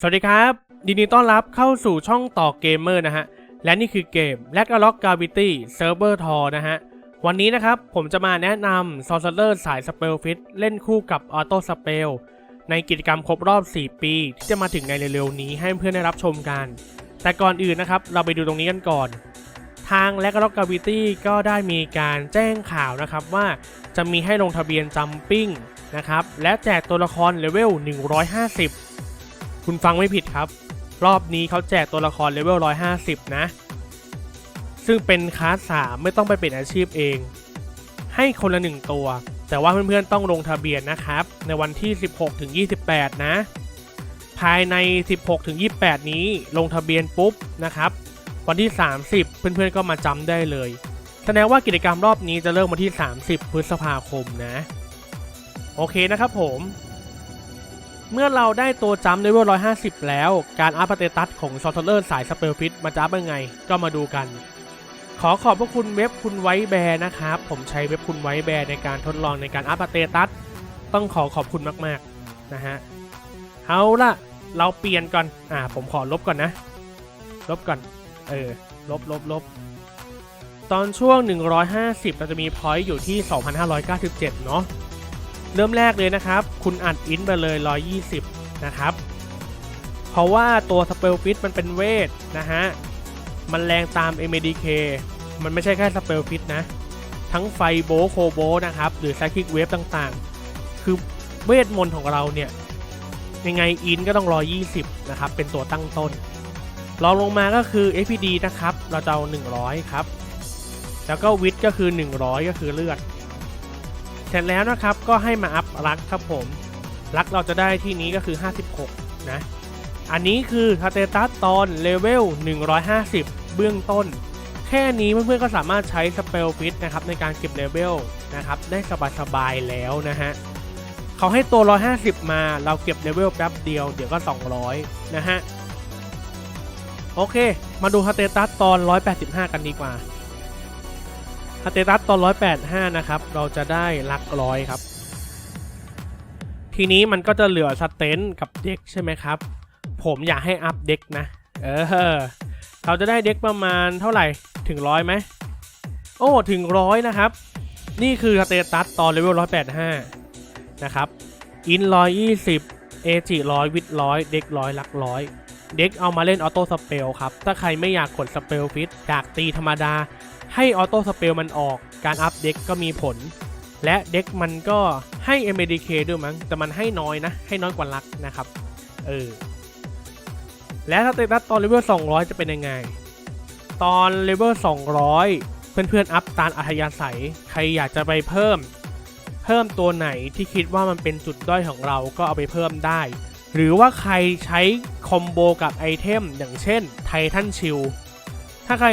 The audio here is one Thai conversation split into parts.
สวัสดีครับยินดีต้อนรับเข้าสู่ช่องต่อเกมเมอร์นะฮะ และนี่คือเกม l a g r o k Gravity Server t o r นะฮะ วันนี้นะครับผมจะมาแนะนำ Sorcerer สาย Spell Fit เล่นคู่กับ Auto Spell ในกิจกรรมครบรอบ 4 ปี ที่จะมาถึงในเร็วๆ นี้ให้เพื่อนได้รับชมกัน แต่ก่อนอื่นนะครับ เราไปดูตรงนี้กันก่อน ทาง l a g r o k Gravity ก็ได้มีการแจ้งข่าวนะครับว่าจะมีให้ลงทะเบียนจัมปิ้งนะครับและแจกตัวละครเลเวล150 คุณฟังไม่ผิดครับ รอบนี้เขาแจกตัวละครเลเวล 150 นะ ซึ่งเป็นคลาส3ไม่ต้องไปเป็นอาชีพเอง ให้คนละหนึ่งตัว แต่ว่าเพื่อนๆต้องลงทะเบียนนะครับ ในวันที่ 16ถึง28 นะ ภายใน 16ถึง28 นี้ลงทะเบียนปุ๊บนะครับ วันที่ 30 เพื่อนๆก็มาจำได้เลย แสดงว่ากิจกรรมรอบนี้จะเริ่มวันที่ 30 พฤษภาคมนะ โอเคนะครับผม เมื่อเราได้ตัวจัมเลเวล150 แล้ว การอัพสเตตัสของซอ r เ e อร์สายสเปลฟิตมาจับยังไง ก็มาดูกัน ขอขอบพระคุณเว็บคุณไว้แบร์นะครับ ผมใช้เว็บคุณไว้แบร์ในการทดลองในการอัพสเตตัส ต้องขอขอบคุณมากๆนะฮะ เอาล่ะ เราเปลี่ยนก่อน อ่า ผมขอลบก่อนนะ ลบก่อน เออ ลบลบลบ ตอนช่วง 150 เราจะมีพอยต์อยู่ที่ 2,597 เนาะ เริ่มแรกเลยนะครับ คุณอัดอินไปเลย 120 นะครับ เพราะว่าตัวสเปลฟิตมันเป็นเวทนะฮะ มันแรงตาม MADK มันไม่ใช่แค่สเปลฟิตนะ ทั้งไฟโบโคโบนะครับ หรือไซคิกเวฟต่างๆ คือเวทมนต์ของเราเนี่ย ยังไงอินก็ต้อง 120 นะครับ เป็นตัวตั้งต้นรองลงมาก็คือ FPD นะครับ เราจะเอา 100 ครับ แล้วก็วิทก็คือ 100 ก็คือเลือด เสร็จแล้วนะครับก็ให้มาอัพรักครับผมรักเราจะได้ที่นี้ก็คือ 56 นะ อันนี้คือสเตตัสตอนเลเวล 150 เบื้องต้น แค่นี้เพื่อนๆก็สามารถใช้สเปลฟิตนะครับในการเก็บเลเวลนะครับได้สบายๆแล้วนะฮะเขาให้ตัว 150 มาเราเก็บเลเวลแป๊บเดียวเดี๋ยวก็ 200 นะฮะ โอเค มาดูสเตตัสตอน 185 กันดีกว่า สเตตัสตอน 185 นะครับ เราจะได้ลักร้อยครับ ทีนี้มันก็จะเหลือสเตนกับเด็กใช่ไหมครับ ผมอยากให้อัพเด็กนะ เออ เราจะได้เด็กประมาณเท่าไหร่ถึงร้อยไหม โอ้ ถึงร้อยนะครับ นี่คือสเตตัสตอนเลเวล 185 นะครับ อินร้อยยี่สิบเอจิร้อยวิดร้อยเด็กร้อยลักร้อยเด็กเอามาเล่นออโต้สเปลครับ ถ้าใครไม่อยากกดสเปลฟิตอยากตีธรรมดา ให้ออโต้สเปลมันออกการอัพเด็กก็มีผล และเด็กมันก็ให้ MADK ด้วยมั้งแต่มันให้น้อยนะ ให้น้อยกว่าลักนะครับ เออ และสเตตัสตอนเลเวล200 จะเป็นยังไง ตอนเลเวล200 เพื่อนๆอัพตามอัธยาศัย ใครอยากจะไปเพิ่ม เพิ่มตัวไหนที่คิดว่ามันเป็นจุดด้อยของเราก็เอาไปเพิ่มได้ หรือว่าใครใช้คอมโบกับไอเทมอย่างเช่นไททันชิลถ้าใคร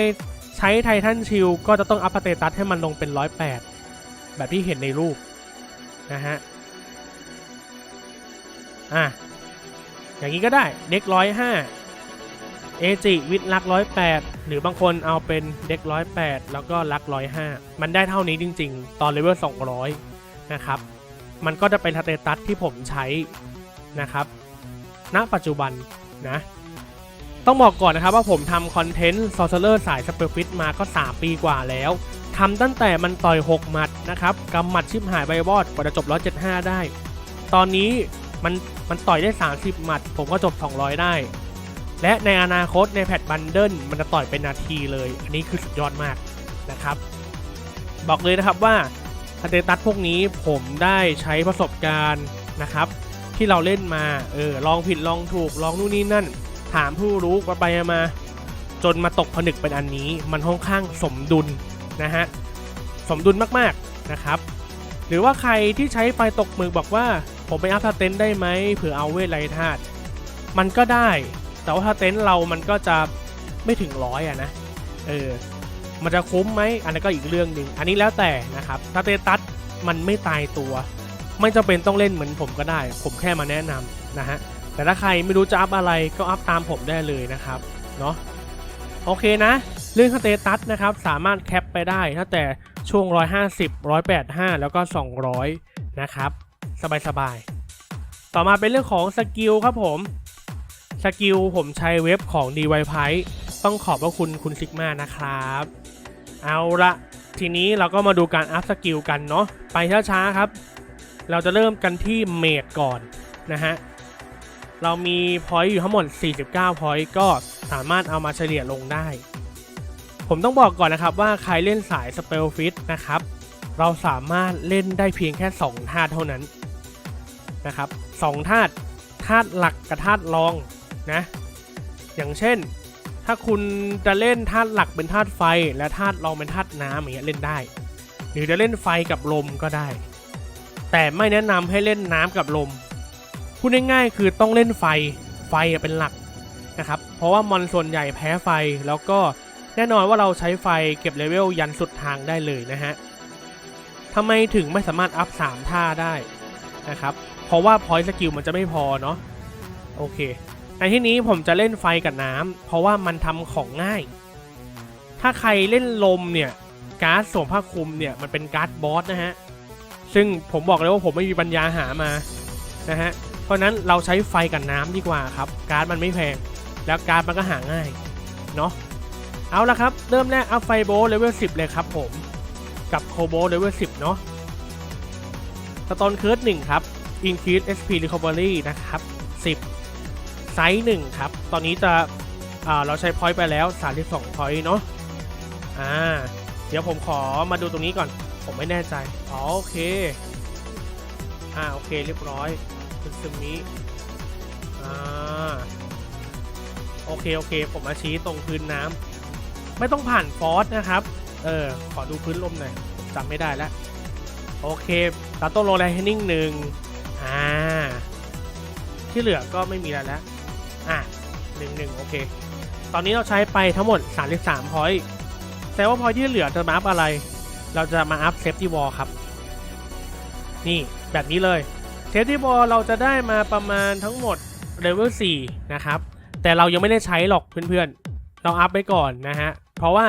ใช้ไททันชิลก็จะต้องอัพสเตตัสให้มันลงเป็น 108 แบบที่เห็นในรูป นะฮะ อะ อย่างนี้ก็ได้ เด็กร้อยห้าเอจิวิทลักร้อยแปดหรือบางคนเอาเป็นเด็กร้อยแปดแล้วก็ลักร้อยห้ามันได้เท่านี้จริง ๆ ตอนเลเวลสองร้อยนะครับ มันก็จะเป็นสเตตัสที่ผมใช้นะครับ ณปัจจุบันนะ ต้องบอกก่อนนะครับว่าผมทำคอนเทนต์ Sorcerer สายสเปลฟิตมาก็ 3 ปีกว่าแล้วทำตั้งแต่มันต่อย 6 หมัดนะครับกำหมัดชิบหายใบบอดกว่าจะจบ 175 ได้ ตอนนี้มันมันต่อยได้ 30 หมัด ผมก็จบ 200 ได้ และในอนาคตในแพทบันเดิลมันจะต่อยเป็นนาทีเลย อันนี้คือสุดยอดมากนะครับ บอกเลยนะครับว่าสเตตัสพวกนี้ผมได้ใช้ประสบการณ์นะครับ ที่เราเล่นมาเออลองผิดลองถูกลองนู่นนี่นั่น ถามผู้รู้มาไปมา จนมาตกผนึกเป็นอันนี้ มันค่อนข้างสมดุลนะฮะสมดุลมากๆนะครับ หรือว่าใครที่ใช้ไฟตกหมึกบอกว่า ผมไปอัพสเตนได้ไหมเผื่อเอาเวทไรธาตุมันก็ได้ แต่ว่าถ้าเต็นเรามันก็จะไม่ถึงร้อยอะนะเออมันจะคุ้มไหมอันนั้นก็อีกเรื่องหนึ่งอันนี้แล้วแต่นะครับสเตตัสมันไม่ตายตัว ไม่จำเป็นต้องเล่นเหมือนผมก็ได้ ผมแค่มาแนะนำนะฮะ แต่ถ้าใครไม่รู้จะอัพอะไรก็อัพตามผมได้เลยนะครับเนาะโอเคนะ เรื่องสเตตัสนะครับสามารถแคปไปได้ตั้งแต่ช่วง 150 185 แล้วก็ 200 นะครับ สบายๆ ต่อมาเป็นเรื่องของสกิลครับผมสกิลผมใช้เว็บของ d y p i ต้องขอบพระคุณคุณซิกมานะครับ เอาละทีนี้เราก็มาดูการอัพสกิลกันเนาะไปช้าๆครับ เราจะเริ่มกันที่เมดก่อนนะฮะ เรามีพอยต์อยู่ทั้งหมด 49พอยต์ก็สามารถเอามาเฉลี่ยลงได้ ผมต้องบอกก่อนนะครับว่าใครเล่นสายสเปลฟิตนะครับ เราสามารถเล่นได้เพียงแค่ 2 ธาตุเท่านั้นนะครับสองธาตุธาตุหลักกับธาตุรองนะอย่างเช่น ถ้าคุณจะเล่นธาตุหลักเป็นธาตุไฟ และธาตุรองเป็นธาตุน้ำอย่างเงี้ยเล่นได้ หรือจะเล่นไฟกับลมก็ได้ แต่ไม่แนะนำให้เล่นน้ำกับลม พูดง่ายๆคือต้องเล่นไฟไฟเป็นหลักนะครับ เพราะว่ามอนส่วนใหญ่แพ้ไฟแล้วก็แน่นอนว่าเราใช้ไฟเก็บเลเวลยันสุดทางได้เลยนะฮะทำไมถึงไม่สามารถอัพ 3 ท่าได้นะครับ เพราะว่าพอยต์สกิลมันจะไม่พอเนาะโอเค ในที่นี้ผมจะเล่นไฟกับน้ำเพราะว่ามันทำของง่าย ถ้าใครเล่นลมเนี่ยการ์ดสวมผ้าคลุมเนี่ยมันเป็นการ์ดบอสนะฮะ ซึ่งผมบอกเลยว่าผมไม่มีปัญญาหามานะฮะ เพราะนั้นเราใช้ไฟกับน้ำดีกว่าครับ การ์ดมันไม่แพง แล้วการ์ดมันก็หาง่ายเนาะเอาละครับ เริ่มแรกอัพไฟโบเลเวล10 เลยครับผม กับโคโบเลเวล10 เนาะสตอนเคิร์ด1ครับ Increase SP Recovery นะครับ 10 ไซส์1ครับ ตอนนี้จะเราใช้พอยต์ไปแล้ว 32พอยต์เนาะอ่าเดี๋ยวผมขอมาดูตรงนี้ก่อน ผมไม่แน่ใจ อ๋อโอเค อ่าโอเคเรียบร้อย คุณซึมิอ่าโอเคโอเค ผมมาชี้ตรงพื้นน้ำไม่ต้องผ่านฟอสนะครับ เออ ขอดูพื้นลมหน่อยผมจำไม่ได้แล้ว โอเคตาโต้นโรไลท์นิ่งหนึ่งอ่า ที่เหลือก็ไม่มีแล้วแล้วอะหนึ่งหนึ่งโอเค ตอนนี้เราใช้ไปทั้งหมด 33พอยต์แต่ว่าพอยที่เหลือจะมาอัพอะไร เราจะมาอัพเซฟตี้วอลครับ นี่แบบนี้เลย เซฟตี้วอลเราจะได้มาประมาณทั้งหมดเลเวล4นะครับ แต่เรายังไม่ได้ใช้หรอกเพื่อนๆ เราอัพไปก่อนนะฮะ เพราะว่า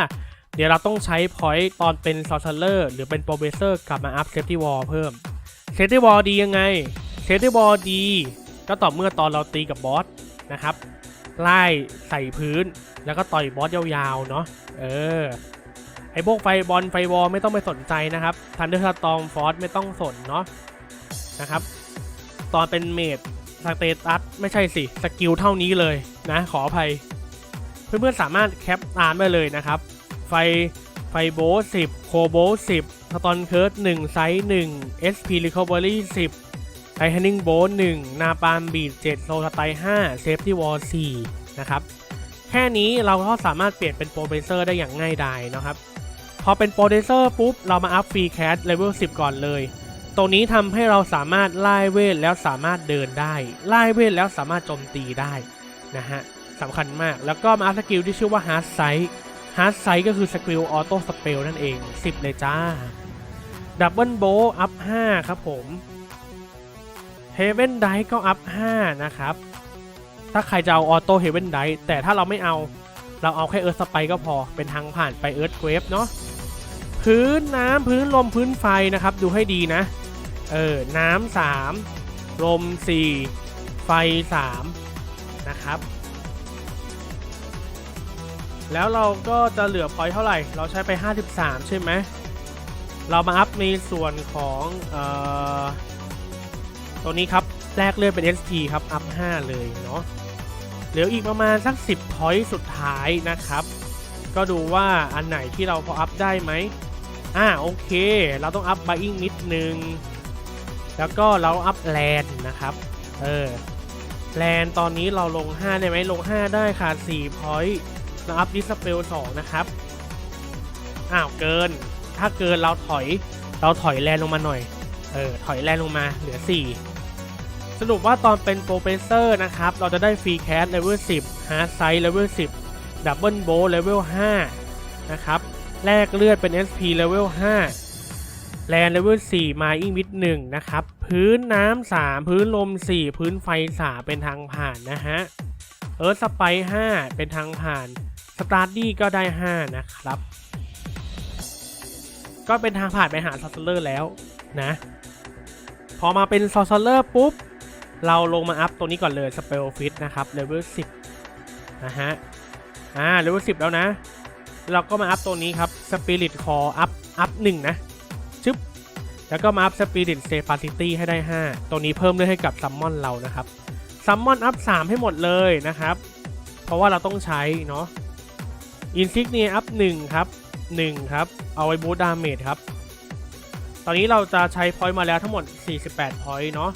เดี๋ยวเราต้องใช้พอยต์ตอนเป็นซอ r เ e อร์หรือเป็นโปรเบเซอร์กลับมาอัพเซฟตี้วอลเพิ่มเซฟตี้วอลดียังไงเซฟตี้วอลดี ก็ต่อเมื่อตอนเราตีกับบอสนะครับ ไล่ใส่พื้นแล้วก็ต่อยบอสยาวๆ เนาะเออไอพวกไฟบอลไฟวอลไม่ต้องไปสนใจนะครับทันเดอร์สตอมฟอสไม่ต้องสนเนาะนะครับ ตอนเป็นเมดสเตตัสไม่ใช่สิ สกิลเท่านี้เลยนะ ขออภัย เพื่อนๆสามารถแคปตามได้เลยนะครับ ไฟไฟโบสิบโคโบสิบสตอนเคิร์ดหนึ่งไซส์หนึ่ง SP Recovery สิบไทเทนิงโบหนึ่งนาปามบีดเจ็ดโซสไตห้าเซฟตี้วอลสี่นะครับ แค่นี้เราก็สามารถเปลี่ยนเป็นโปรเฟสเซอร์ได้อย่างง่ายดายนะครับ พอเป็นโปรเฟสเซอร์ปุ๊บ เรามาอัพฟรีแคสเลเวล10 ก่อนเลย ตรงนี้ทำให้เราสามารถไล่เวทแล้วสามารถเดินได้ไล่เวทแล้วสามารถโจมตีได้นะฮะสำคัญมากแล้วก็มาสกิลที่ชื่อว่า Hard Sight Hard Sight ก็คือสกิลออโต้สเปลนั่นเอง 10 เลยจ้าดับเบิลโบอัพ 5 ครับผมเฮเว่นไดก็อัพ 5 นะครับ ถ้าใครจะเอาออโต้เฮเว่นไดแต่ถ้าเราไม่เอาเราเอาแค่เอิร์ธสไปก็พอเป็นทางผ่านไปเอิร์ธเวฟเนาะพื้นน้ำพื้นลมพื้นไฟนะครับ ดูให้ดีนะ เออ น้ำสามลมสี่ไฟสามนะครับ แล้วเราก็จะเหลือพอยต์เท่าไหร่ เราใช้ไป 53 ใช่ไหม เรามาอัพในส่วนของออตัวนี้ครับแรกเลื่อนเป็น SP ครับ อัพ 5 เลยเนาะ เหลืออีกประมาณสัก 10พอยต์สุดท้ายนะครับ ก็ดูว่าอันไหนที่เราพออัพได้ไหมอ่าโอเค เราต้องอัพบ y อิงนิดนึง แล้วก็เราอัพแลนนะครับ เออแลนตอนนี้เราลง 5 ได้ไหมลง 5 ได้ค่ะ4พอยต์เราอัพดิสเปล2นะครับ อ้าวเกิน ถ้าเกินเราถอย เราถอยแลนลงมาหน่อย เออ ถอยแลนลงมาเหลือ 4 สรุปว่าตอนเป็นโปรเฟสเซอร์นะครับ เราจะได้ฟรีแคสเลเวล10ฮาร์ดไซส์เลเวล10ดับเบิลโบเลเวล5นะครับ แลกเลือดเป็น SP level 5 แลน level 4มาอิงวิด1นะครับ พื้นน้ำ3พื้นลม 4 พื้นไฟ 3 เป็นทางผ่านนะฮะ เอิร์ธสไป5เป็นทางผ่าน สตาร์ดี้ก็ได้ 5 นะครับ ก็เป็นทางผ่านไปหาซอสเลอร์แล้วนะ พอมาเป็นซอสเลอร์ปุ๊บ เราลงมาอัพตัวนี้ก่อนเลยสเปลฟิตนะครับเลเวล10นะฮะ อ่าเลเวล10 แล้วนะ เราก็มาอัพตัวนี้ครับสปิริตคออัพอัพหนึ่งนะ ชึบแล้วก็มาอัพสปิริตเซฟาซิตี้ให้ได้ 5 ตัวนี้เพิ่มเลือดให้กับซัมมอนเรานะครับซัมมอนอัพ 3 ให้หมดเลยนะครับ เพราะว่าเราต้องใช้เนาะอินซิกเนียอัพ1ครับ 1 ครับ เอาไว้บูตดาเมจครับ ตอนนี้เราจะใช้พอยต์มาแล้วทั้งหมด 48พอยต์เนาะ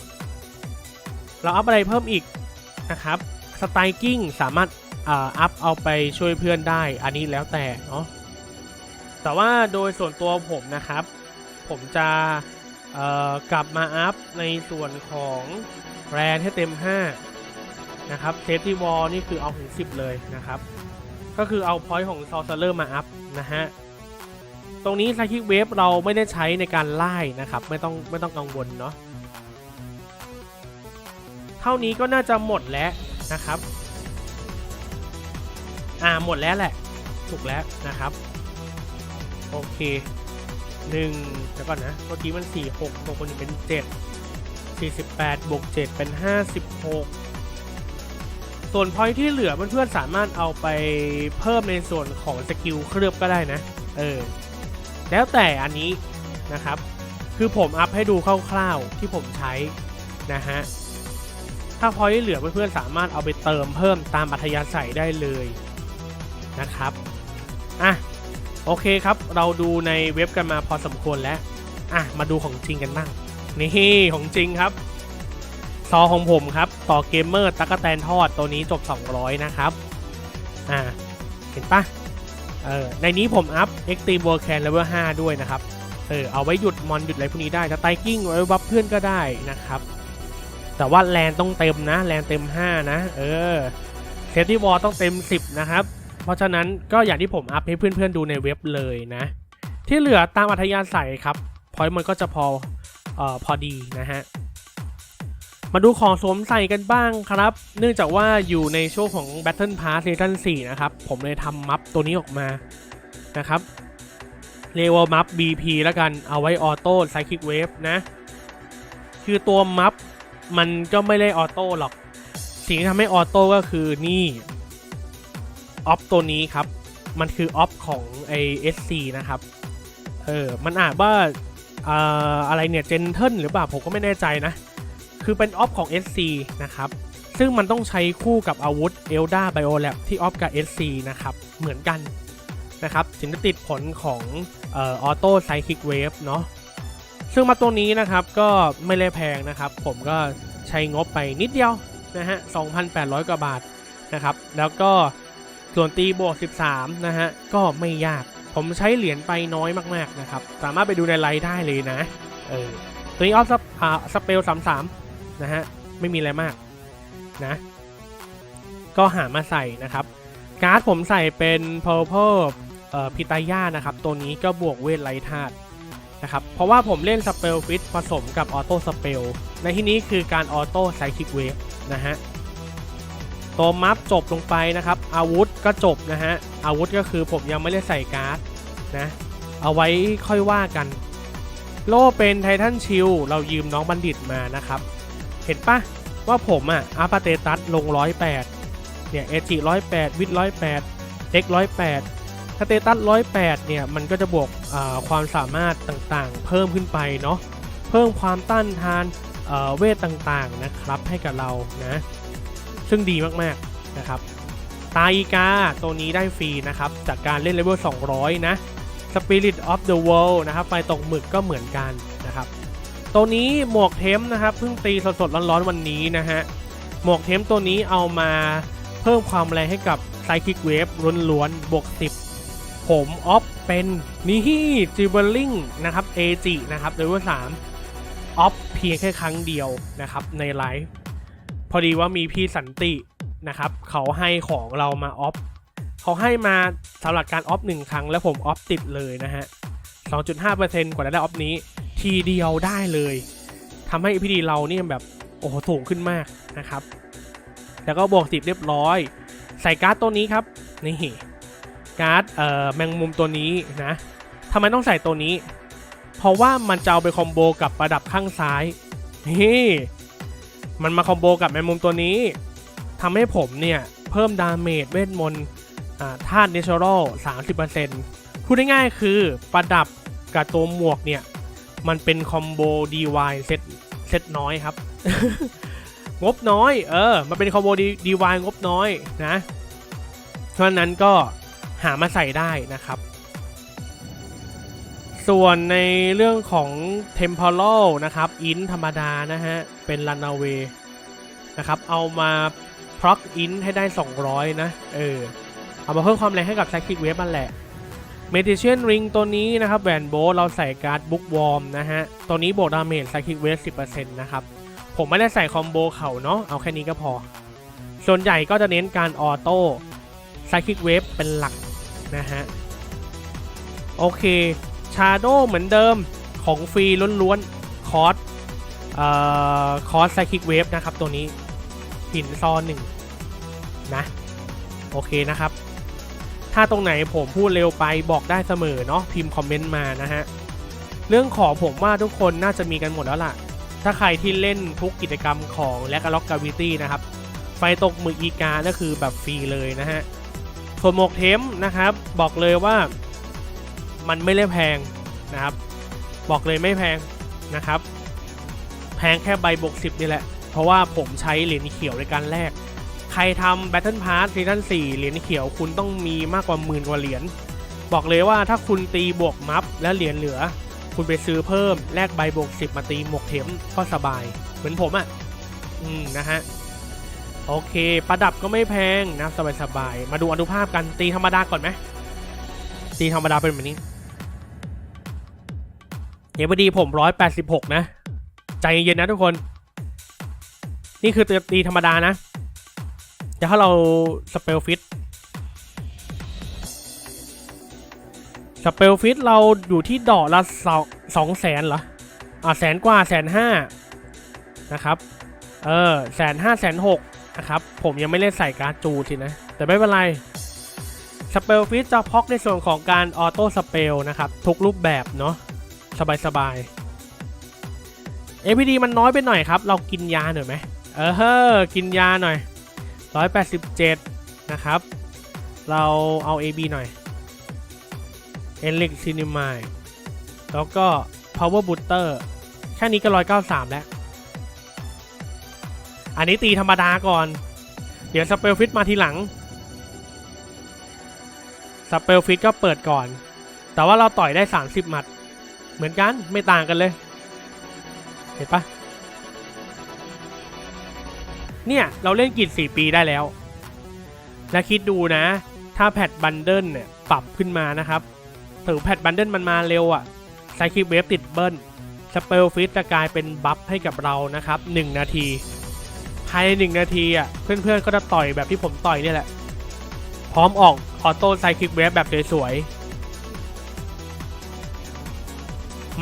เราอัพอะไรเพิ่มอีกนะครับสไตกิ้งสามารถอัพเอาไปช่วยเพื่อนได้ อันนี้แล้วแต่เนาะแต่ว่าโดยส่วนตัวผมนะครับ ผมจะกลับมาอัพในส่วนของแรนให้เต็ม 5 นะครับเซฟตี้วอลนี่คือเอาถึง 10 เลยนะครับ ก็คือเอาพอยต์ของซอ r ซเลอร์มาอัพนะฮะ ตรงนี้ไซคิกเวฟเราไม่ได้ใช้ในการไล่นะครับ ไม่ต้องไม่ต้องกังวลเนาะเท่านี้ก็น่าจะหมดแล้วนะครับ อ่าหมดแล้วแหละ ถูกแล้วนะครับ โอเค หนึ่งเดี๋ยวก่อนนะ เมื่อกี้มันสี่หกบวกคนนี้เป็นเจ็ดสี่สิบแปดบวกเจ็ดเป็นห้าสิบหกส่วนพอยที่เหลือเพื่อนๆสามารถเอาไปเพิ่มในส่วนของสกิลเคลือบก็ได้นะ เออ แล้วแต่อันนี้นะครับ คือผมอัพให้ดูคร่าวๆที่ผมใช้นะฮะ ถ้าพอยที่เหลือเพื่อนๆสามารถเอาไปเติมเพิ่มตามอัธยาศัยได้เลยนะครับ อะ โอเคครับ เราดูในเว็บกันมาพอสมควรแล้ว อะ มาดูของจริงกันบ้าง นี่ของจริงครับ ซอของผมครับ ต่อเกมเมอร์ตั๊กแตนทอดตัวนี้จบ 200 นะครับ อ่า เห็นปะเออ ในนี้ผมอัพ Extreme World Can Level 5 ด้วยนะครับ เออ เอาไว้หยุดมอนหยุดอะไรพวกนี้ได้ถ้าไตกิ้งไว้บัฟเพื่อนก็ได้นะครับ แต่ว่าแลนต้องเต็มนะ แลนเต็ม 5 นะ เออเซฟตี้วอลต้องเต็ม 10 นะครับ เพราะฉะนั้นก็อย่างที่ผมอัพให้เพื่อนๆดูในเว็บเลยนะ ที่เหลือตามอัธยาศัยครับพอยต์มันก็จะพอเออพอดีนะฮะมาดูของสวมใส่กันบ้างครับ เนื่องจากว่าอยู่ในช่วงของ Battle Pass Season 4 นะครับ ผมเลยทำมัฟตัวนี้ออกมานะครับเรียกว่ามัฟ BP แล้วกันเอาไว้ออโต้ไซคิกเวฟนะ คือตัวมัฟมันก็ไม่ได้ออโต้หรอก สิ่งที่ทำให้ออโต้ก็คือนี่ ออฟตัวนี้ครับ มันคือออฟของไอ SC นะครับ เออ มันอ่านว่าออะไรเนี่ยเจนเทิลหรือเปล่าผมก็ไม่แน่ใจนะ คือเป็นออฟของ SC นะครับ ซึ่งมันต้องใช้คู่กับอาวุธ Elda Biolab ที่ออฟกับ SC นะครับ เหมือนกันนะครับถึงจะติดผลของออโต้ไซคิกเวฟเนาะซึ่งมาตัวนี้นะครับก็ไม่ได้แพงนะครับ ผมก็ใช้งบไปนิดเดียวนะฮะ 2,800 กว่าบาทนะครับ แล้วก็ ส่วนตีบวก 13 นะฮะ ก็ไม่ยาก ผมใช้เหรียญไปน้อยมากๆนะครับ สามารถไปดูในไลน์ได้เลยนะ เออ ตัวนี้ออฟสอ่าสเปล33นะฮะ ไม่มีอะไรมากนะ ก็หามาใส่นะครับ การ์ดผมใส่เป็น purple เอ่อพิตายานะครับ ตัวนี้ก็บวกเวทไลท์ธาตุนะครับ เพราะว่าผมเล่นสเปลฟิตผสมกับออโต้สเปลในที่นี้คือการออโต้ไซคิกเวฟนะฮะ ตัวมัฟจบลงไปนะครับ อาวุธก็จบนะฮะ อาวุธก็คือผมยังไม่ได้ใส่การ์ดนะ เอาไว้ค่อยว่ากัน โล่เป็นไททันชิลเรายืมน้องบัณฑิตมานะครับ เห็นปะว่าผมอะอาปาเตตัสลง 108 เนี่ยเอจิ108 วิด108เด็ก108สเตตัส108 เนี่ย มันก็จะบวกความสามารถต่างๆ เพิ่มขึ้นไปเนาะ เพิ่มความต้านทานเวทต่างๆนะครับให้กับเรานะ ซึ่งดีมากๆนะครับตาอีกาตัวนี้ได้ฟรีนะครับ จากการเล่นเลเวล200 นะ Spirit of the World นะครับไฟตกหมึกก็เหมือนกันนะครับ ตัวนี้หมวกเทมนะครับเพิ่งตีสดๆร้อนๆวันนี้นะฮะ หมวกเทมตัวนี้เอามาเพิ่มความแรงให้กับไซคิกเวฟล้วนๆบวก 10 ผมออฟเป็นนี่จิเบลลิงนะครับเอจินะครับเลเวล3ออฟเพียงแค่ครั้งเดียวนะครับในไลฟ์ พอดีว่ามีพี่สันตินะครับเขาให้ของเรามาออฟเขาให้มาสำหรับการออฟหนึ่งครั้ง แล้วผมออฟติดเลยนะฮะ 2.5%กว่าจะได้ออฟนี้ ทีเดียวได้เลยทำให้พีดีเราเนี่ยแบบโอ้โหสูงขึ้นมากนะครับ แล้วก็บวกสิบเรียบร้อย ใส่การ์ดตัวนี้ครับนี่การ์ดเอ่อแมงมุมตัวนี้นะทำไมต้องใส่ตัวนี้ เพราะว่ามันจะเอาไปคอมโบกับประดับข้างซ้ายนี่ มันมาคอมโบกับแมงมุมตัวนี้ทำให้ผมเนี่ย เพิ่มดาเมจเวทมนต์ธาตุเนเชอรัล30%พูดง่ายๆคือประดับกับตัวหมวกเนี่ย มันเป็นคอมโบ DY เซตเซตน้อยครับ งบน้อย เออ มันเป็นคอมโบ DY งบน้อยนะ เพราะนั้นก็หามาใส่ได้นะครับ ส่วนในเรื่องของ Temporal นะครับอินธรรมดานะฮะ เป็น Runaway นะครับ เอามาพร็อกอินให้ได้ 200 นะ เออ เอามาเพิ่มความแรงให้กับ Psychic Wave มันแหละ Medicine Ring ตัวนี้นะครับแหวนโบทเราใส่การ์ดบุ๊กวอร์มนะฮะ ตัวนี้บวกดาเมจ Psychic Wave 10%นะครับ ผมไม่ได้ใส่คอมโบเขาเนาะเอาแค่นี้ก็พอ ส่วนใหญ่ก็จะเน้นการออโต้ Psychic Wave เป็นหลักนะฮะ โอเค ชาโดเหมือนเดิมของฟรีล้วนๆ คอร์สเอ่อคอร์สไซคิกเวฟนะครับตัวนี้ หินซอนหนึ่งนะ โอเคนะครับ ถ้าตรงไหนผมพูดเร็วไปบอกได้เสมอเนาะพิมพ์คอมเมนต์มานะฮะ เรื่องของผมว่าทุกคนน่าจะมีกันหมดแล้วล่ะ ถ้าใครที่เล่นทุกกิจกรรมของและกล็อกกาวิตี้นะครับ ไฟตกมึกอีกาก็คือแบบฟรีเลยนะฮะส่วนหมวกเทมนะครับ บอกเลยว่า มันไม่ได้แพงนะครับ บอกเลยไม่แพงนะครับ แพงแค่ใบบวก10นี่แหละ เพราะว่าผมใช้เหรียญเขียวในการแลกใครทำ Battle Pass ซีซั่น4เหรียญเขียวคุณต้องมีมากกว่าหมื่นกว่าเหรียญบอกเลยว่าถ้าคุณตีบวกมัฟแล้วเหรียญเหลือ คุณไปซื้อเพิ่มแลกใบบวก 10 มาตีหมวกเทมก็สบาย เหมือนผมอะ่ะ อืม นะฮะ โอเค ประดับก็ไม่แพงนะ สบายๆมาดูอนุภาพกันตีธรรมดาก่อนไหมตีธรรมดาเป็นแบบนี้ พอดีผมร้อยแปดสิบหกนะ ใจเย็นนะทุกคน นี่คือตีธรรมดานะแต่ถ้าเราสเปลฟิตสเปลฟิตเราอยู่ที่ดอกละสองสองแสนเหรอ อ่าแสนกว่าแสนห้านะครับ เออแสนห้าแสนหกนะครับ ผมยังไม่เล่นใส่การ์ดจูสินะ แต่ไม่เป็นไรสเปลฟิตจะพอกในส่วนของการออโต้สเปลนะครับ ทุกรูปแบบเนาะ สบายสบายๆ APD มันน้อยไปหน่อยครับ เรากินยาหน่อยไหมเออเฮ้อกินยาหน่อย 187 นะครับ เราเอา AB หน่อย e l i x c i n e m i แล้วก็ Power Booster แค่นี้ก็ 193 แล้ว อันนี้ตีธรรมดาก่อน เดี๋ยวสเปลฟิตมาทีหลังสเปลฟิตก็เปิดก่อน แต่ว่าเราต่อยได้ 30 หมัด เหมือนกันไม่ต่างกันเลย เห็นปะเนี่ย เราเล่นกิจ4ปีได้แล้ว และคิดดูนะ ถ้าแพทบันเดิลเนี่ยปรับขึ้นมานะครับถือแพทบันเดิลมันมาเร็วอะ่ะไซคิวเวฟติดเบิ้ลสเปลฟิตจะกลายเป็นบัฟให้กับเรานะครับ 1 นาที ภายใน 1 นาทีอะเพื่อนๆก็จะต่อยแบบที่ผมต่อยเนี่ยแหละ พร้อมออกออโต้ไซคิกเวฟแบบสวยๆ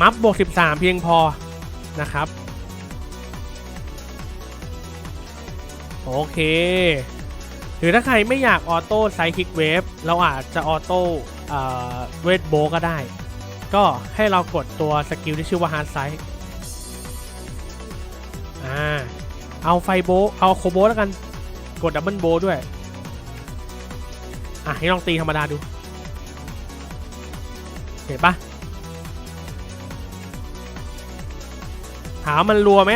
มัฟบวก 13 เพียงพอนะครับ โอเค หรือถ้าใครไม่อยากออโต้ไซคิกเวฟเราอาจจะออโต้เวทโบก็ได้ ก็ให้เรากดตัวสกิลที่ชื่อว่าฮาร์ดไซอ่าเอาไฟโบเอาโคโบแล้วกัน กดดับเบิลโบด้วย อะ ให้ลองตีธรรมดาดู เห็นปะามมันรัวไหม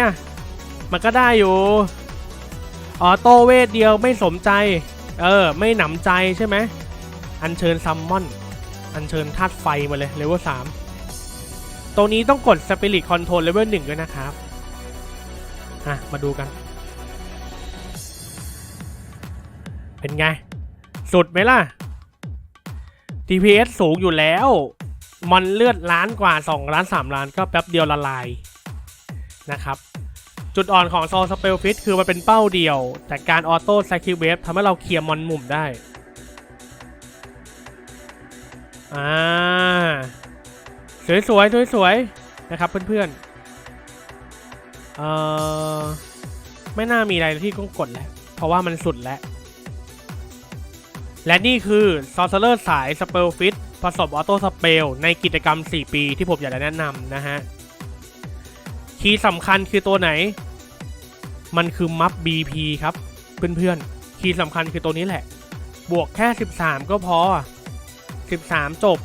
มันก็ได้อยู่ออโตเวทเดียวไม่สมใจ เออ ไม่หนำใจใช่ไหม อัญเชิญซัมมอน อัญเชิญธาตุไฟมาเลยเลเวลสามตรงนี้ต้องกดสปิริตคอนโทรลเลเวลหนึ่งด้วยนะครับ อะ มาดูกัน เป็นไง สุดไหมล่ะ DPS สูงอยู่แล้วมันเลือดล้านกว่า 2 ล้าน 3 ล้านก็แป๊บเดียวละลาย นะครับ จุดอ่อนของโซสเปลฟิตคือมันเป็นเป้าเดียว แต่การออโต้ไซคิวเวฟทำให้เราเคลียร์มอนมุมได้ อ่า สวยสวยสวยสวยๆนะครับเพื่อนๆ เอ่อ ไม่น่ามีอะไรที่ต้องกดแล้ว เพราะว่ามันสุดแล้ว และนี่คือซอ r เ e อร์สายสเปลฟิตผสมออโต้สเปลในกิจกรรม 4 ปีที่ผมอยากจะแนะนำนะฮะ คีย์สำคัญคือตัวไหน มันคือมัฟ BP ครับ เพื่อนๆ คีย์สำคัญคือตัวนี้แหละ บวกแค่ 13 ก็พอ 13 จบ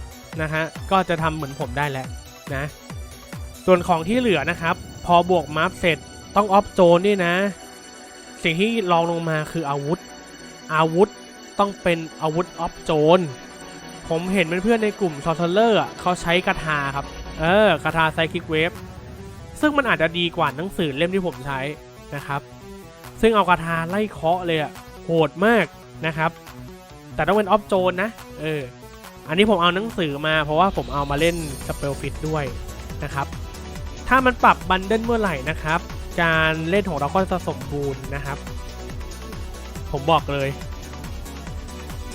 นะฮะ ก็จะทำเหมือนผมได้แล้วนะ ส่วนของที่เหลือนะครับ พอบวกมัฟเสร็จต้องออฟโจนด้วยนะ สิ่งที่รองลงมาคืออาวุธ อาวุธต้องเป็นอาวุธออฟโจนผมเห็นเพื่อนๆในกลุ่มซอ r เทเลอร์เขาใช้กระทาครับ เออกระทาไซคิกเวฟ ซึ่งมันอาจจะดีกว่าหนังสือเล่มที่ผมใช้นะครับ ซึ่งเอากระทาไล่เคาะเลยอะโหดมากนะครับ แต่ต้องเป็นออฟโจนนะเอออันนี้ผมเอาหนังสือมาเพราะว่าผมเอามาเล่นสเปลฟิตด้วยนะครับ ถ้ามันปรับบันเดิลเมื่อไหร่นะครับ การเล่นของเราก็จะสมบูรณ์นะครับ ผมบอกเลย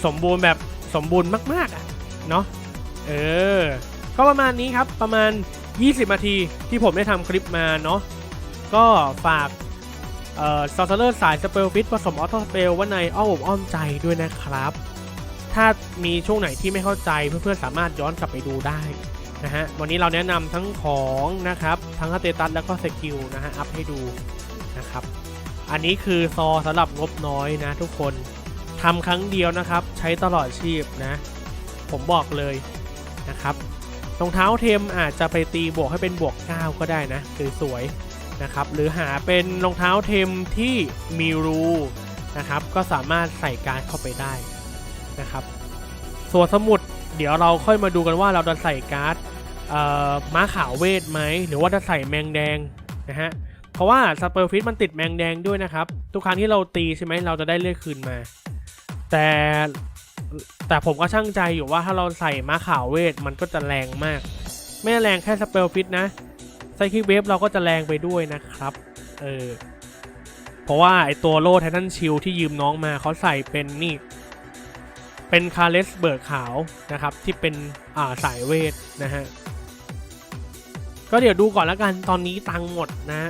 สมบูรณ์แบบสมบูรณ์มากๆอะเนาะเออ ก็ประมาณนี้ครับประมาณ 20 นาทีที่ผมได้ทำคลิปมาเนาะก็ฝากเอ่อซอสเลอร์สายสเปลฟิตผสมออโต้สเปลว่าในอ้อมอกอ้อมใจด้วยนะครับ ถ้ามีช่วงไหนที่ไม่เข้าใจเพื่อนๆสามารถย้อนกลับไปดูได้นะฮะวันนี้เราแนะนำทั้งของนะครับ ทั้งสเตตัสแล้วก็สกิลนะฮะ อัพให้ดูนะครับ อันนี้คือซอสำหรับงบน้อยนะทุกคนทำครั้งเดียวนะครับ ใช้ตลอดชีพนะ ผมบอกเลยนะครับ รองเท้าเทมอาจจะไปตีบวกให้เป็นบวก 9 ก็ได้นะสวยๆนะครับ หรือหาเป็นรองเท้าเทมที่มีรูนะครับ ก็สามารถใส่การดเข้าไปได้นะครับ ส่วนสมุดเดี๋ยวเราค่อยมาดูกันว่าเราจะใส่การ์ดม้าขาวเวทไหมหรือว่าจะใส่แมงแดงนะฮะเพราะว่าสเปอร์ฟิตมันติดแมงแดงด้วยนะครับ ทุกครั้งที่เราตีใช่ไหมเราจะได้เลือดคืนมา แต่ แต่ผมก็ช่างใจอยู่ว่าถ้าเราใส่ม้าขาวเวทมันก็จะแรงมาก ไม่แรงแค่สเปลฟิตนะไซคิกเวฟเราก็จะแรงไปด้วยนะครับเออเพราะว่าไอตัวโล่ไททันชิลที่ยืมน้องมาเขาใส่เป็นนี่เป็นคาเลสเบิร์กขาวนะครับที่เป็นอ่าสายเวทนะฮะก็เดี๋ยวดูก่อนแล้วกันตอนนี้ตังค์หมดนะ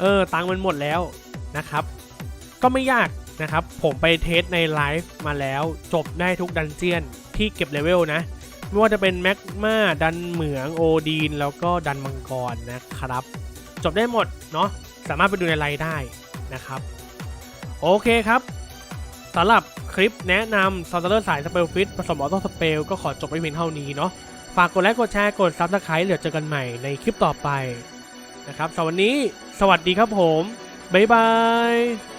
เออตังค์มันหมดแล้วนะครับ ก็ไม่ยาก นะครับ ผมไปเทสในไลฟ์มาแล้วจบได้ทุกดันเจียนที่เก็บเลเวลนะ ไม่ว่าจะเป็นแมกมาดันเหมืองโอดีน แล้วก็ดันมังกรนะครับ จบได้หมดเนาะสามารถไปดูในไลฟ์ได้นะครับ โอเคครับสำหรับคลิปแนะนำซอสเตอร์สายสเปลฟิตผสมออโต้สเปลก็ขอจบไปเพียงเท่านี้เนาะฝากกดไลค์กดแชร์กดซับสไครต์เดี๋ยวเจอกันใหม่ในคลิปต่อไปนะครับสำหรับวันนี้ สวัสดีครับผม บ๊ายบาย